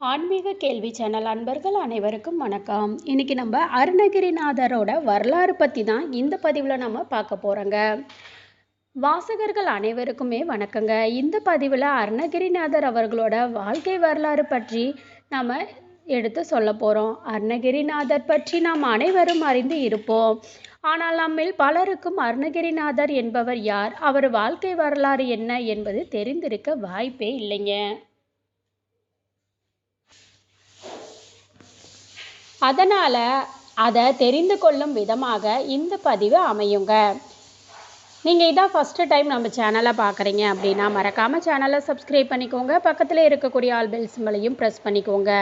ஆன்மீக கேள்வி சேனல் அன்பர்கள் அனைவருக்கும் வணக்கம். இன்றைக்கி நம்ம அருணகிரிநாதரோட வரலாறு பற்றி தான் இந்த பதிவில் நம்ம பார்க்க போகிறோங்க வாசகர்கள் அனைவருக்குமே வணக்கங்க. இந்த பதிவில் அருணகிரிநாதர் அவர்களோட வாழ்க்கை வரலாறு பற்றி நாம் எடுத்து சொல்ல போகிறோம் அருணகிரிநாதர் பற்றி நாம் அனைவரும் அறிந்து இருப்போம். ஆனால் நம்மில் பலருக்கும் அருணகிரிநாதர் என்பவர் யார்? அவர் வாழ்க்கை வரலாறு என்ன என்பது தெரிந்திருக்க வாய்ப்பே இல்லைங்க. அதனால் அதை தெரிந்து கொள்ளும் விதமாக இந்த பதிவு அமையுங்க. நீங்கள் இதான் ஃபஸ்ட்டு டைம் நம்ம சேனலை பார்க்குறீங்க அப்படின்னா மறக்காமல் சேனலை சப்ஸ்கிரைப் பண்ணிக்கோங்க. பக்கத்தில் இருக்கக்கூடிய ஆல் பெல் சிம்பளையும் ப்ரெஸ் பண்ணிக்கோங்க.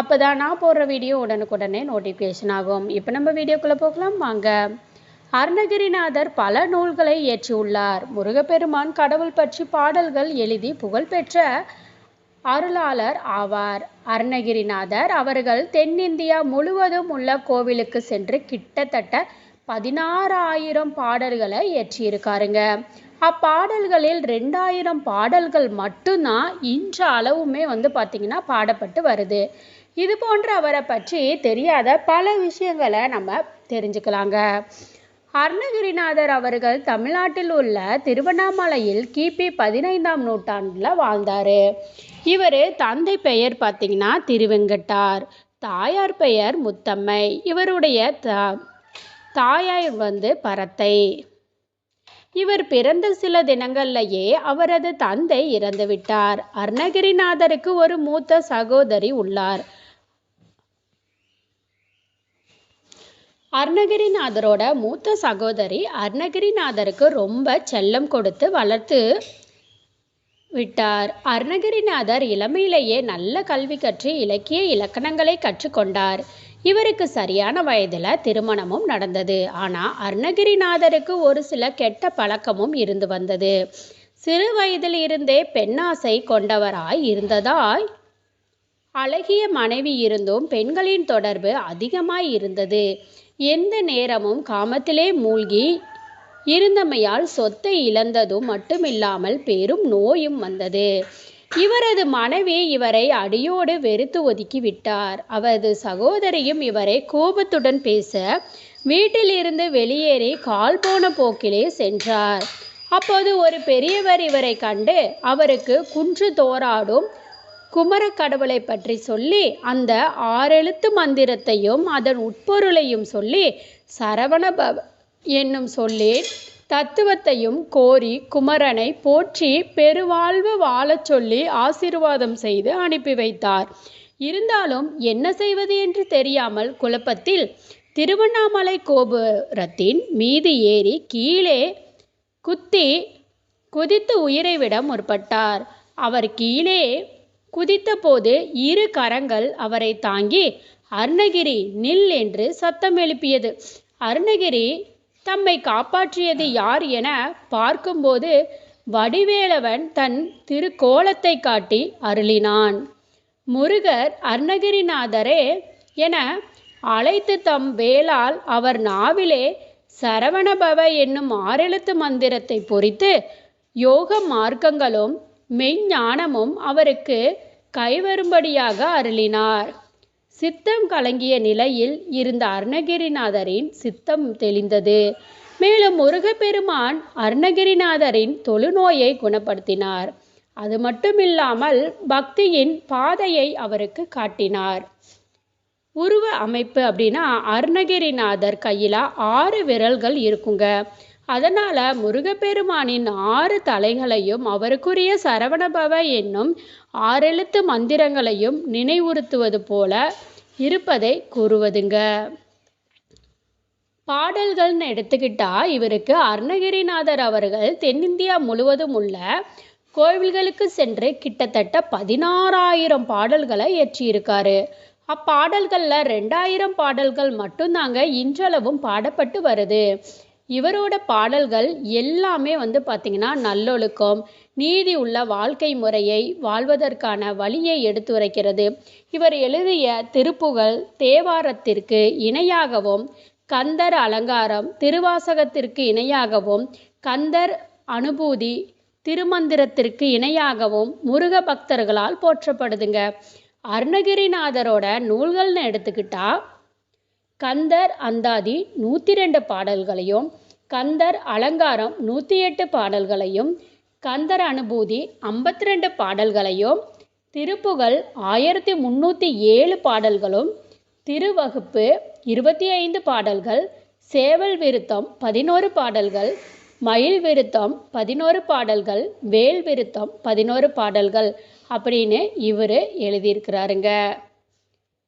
அப்போ தான் நான் போடுற வீடியோ உடனுக்குடனே நோட்டிஃபிகேஷன் ஆகும். இப்போ நம்ம வீடியோக்குள்ளே போகலாம். வாங்க. அருணகிரிநாதர் பல நூல்களை இயற்றியுள்ளார். முருகப்பெருமான் கடவுள் பற்றி பாடல்கள் எழுதி புகழ்பெற்ற அருளாளர் ஆவார். அருணகிரிநாதர் அவர்கள் தென்னிந்தியா முழுவதும் உள்ள கோவிலுக்கு சென்று கிட்டத்தட்ட பதினாறாயிரம் பாடல்களை இயற்றியிருக்காருங்க அப்பாடல்களில் ரெண்டாயிரம் பாடல்கள் மட்டும்தான் இன்ற அளவுமே வந்து பார்த்திங்கன்னா பாடப்பட்டு வருது. இது போன்ற அவரை பற்றி தெரியாத பல விஷயங்களை நம்ம தெரிஞ்சுக்கலாங்க. அருணகிரிநாதர் அவர்கள் தமிழ்நாட்டில் உள்ள திருவண்ணாமலையில் கிபி பதினைந்தாம் நூற்றாண்டில் வாழ்ந்தார். இவர் தந்தை பெயர் பார்த்தீங்கன்னா திருவெங்கட்டார் தாயார் பெயர் முத்தம்மை. இவருடைய தா தாயார் வந்து பரத்தை. இவர் பிறந்த சில தினங்கள்லேயே அவரது தந்தை இறந்துவிட்டார். அருணகிரிநாதருக்கு ஒரு மூத்த சகோதரி உள்ளார். அருணகிரிநாதரோட மூத்த சகோதரி அருணகிரிநாதருக்கு ரொம்ப செல்லம் கொடுத்து வளர்த்து விட்டார். அருணகிரிநாதர் இளமையிலேயே நல்ல கல்வி கற்று இலக்கிய இலக்கணங்களை கற்றுக்கொண்டார். இவருக்கு சரியான வயதில் திருமணமும் நடந்தது. ஆனால் அருணகிரிநாதருக்கு ஒரு சில கெட்ட பழக்கமும் இருந்து வந்தது. சிறு வயதில் இருந்தே பெண்ணாசை கொண்டவராய் இருந்ததாய் அழகிய மனைவி இருந்தும் பெண்களின் தொடர்பு அதிகமாய் இருந்தது. எந்த நேரமும் காமத்திலே மூழ்கி இருந்தமையால் சொத்தை இழந்ததும் மட்டுமில்லாமல் பெரும் நோயும் வந்தது. இவரது மனைவி இவரை அடியோடு வெறுத்து ஒதுக்கி விட்டார். அவரது சகோதரியும் இவரை கோபத்துடன் பேச வீட்டிலிருந்து வெளியேறி கால் போன போக்கிலே சென்றார். அப்போது ஒரு பெரியவர் இவரை கண்டு அவருக்கு குன்று தோராடும் குமரக்கடவுளை பற்றி சொல்லி அந்த ஆறெழுத்து மந்திரத்தையும் அதன் உட்பொருளையும் சொல்லி சரவணபவ என்னும் சொல்லி தத்துவத்தையும் கோரி குமரனை போற்றி பெருவாழ்வு வாழச் சொல்லி ஆசீர்வாதம் செய்து அனுப்பி வைத்தார். இருந்தாலும் என்ன செய்வது என்று தெரியாமல் குழப்பத்தில் திருவண்ணாமலை கோபுரத்தின் மீது ஏறி கீழே குத்தி குதித்து உயிரை விட முற்பட்டார். அவர் கீழே குதித்தபோது இரு கரங்கள் அவரை தாங்கி அருணகிரி நில் என்று சத்தம் எழுப்பியது. அருணகிரி தம்மை காப்பாற்றியது யார் என பார்க்கும்போது வடிவேலவன் தன் திருக்கோலத்தை காட்டி அருளினான். முருகர் அருணகிரிநாதரே என அழைத்து தம் வேளால் அவர் நாவிலே சரவணபவ என்னும் ஆறெழுத்து மந்திரத்தை பொறித்து யோக மார்க்கங்களும் மெய்ஞானமும் அவருக்கு கைவரும்படியாக அருளினார். சித்தம் கலங்கிய நிலையில் இருந்த அருணகிரிநாதரின் சித்தம் தெளிந்தது. மேலும் முருகப்பெருமான் அருணகிரிநாதரின் தொழுநோயை குணப்படுத்தினார். அது மட்டுமில்லாமல் பக்தியின் பாதையை அவருக்கு காட்டினார். உருவ அமைப்பு அப்படின்னா அருணகிரிநாதர் கையில் ஆறு விரல்கள் இருக்குங்க. அதனால் முருகப்பெருமானின் ஆறு தலைகளையும் அவருக்குரிய சரவணபவ என்னும் ஆறெழுத்து மந்திரங்களையும் நினைவுறுத்துவது போல இருப்பதை கூறுவதுங்க. பாடல்கள்னு எடுத்துக்கிட்டா இவருக்கு அருணகிரிநாதர் அவர்கள் தென்னிந்தியா முழுவதும் உள்ள கோவில்களுக்கு சென்று கிட்டத்தட்ட பதினாறாயிரம் பாடல்களை இயற்றியிருக்காரு. அப்பாடல்களில் ரெண்டாயிரம் பாடல்கள் மட்டும்தாங்க இன்றளவும் பாடப்பட்டு வருது. இவரோட பாடல்கள் எல்லாமே வந்து பார்த்திங்கன்னா நல்லொழுக்கம் நீதி உள்ள வாழ்க்கை முறையை வாழ்வதற்கான வழியை எடுத்துரைக்கிறது இவர் எழுதிய திருப்புகழ் தேவாரத்திற்கு இணையாகவும் கந்தர் அலங்காரம் திருவாசகத்திற்கு இணையாகவும் கந்தர் அனுபூதி திருமந்திரத்திற்கு இணையாகவும் முருக பக்தர்களால் போற்றப்படுதுங்க. அருணகிரிநாதரோட நூல்கள்னு எடுத்துக்கிட்டா கந்தர் அந்தாதி நூற்றி ரெண்டு பாடல்களையும் கந்தர் அலங்காரம் நூற்றி எட்டு பாடல்களையும் கந்தர் அனுபூதி ஐம்பத்தி ரெண்டு பாடல்களையும் திருப்புகழ் ஆயிரத்தி முந்நூற்றி ஏழு பாடல்களும் திருவகுப்பு இருபத்தி ஐந்து பாடல்கள் சேவல் விருத்தம் பதினோரு பாடல்கள் மயில் விருத்தம் பதினோரு பாடல்கள் வேல் விருத்தம் பதினோரு பாடல்கள் அப்படின்னு இவர் எழுதியிருக்கிறாருங்க.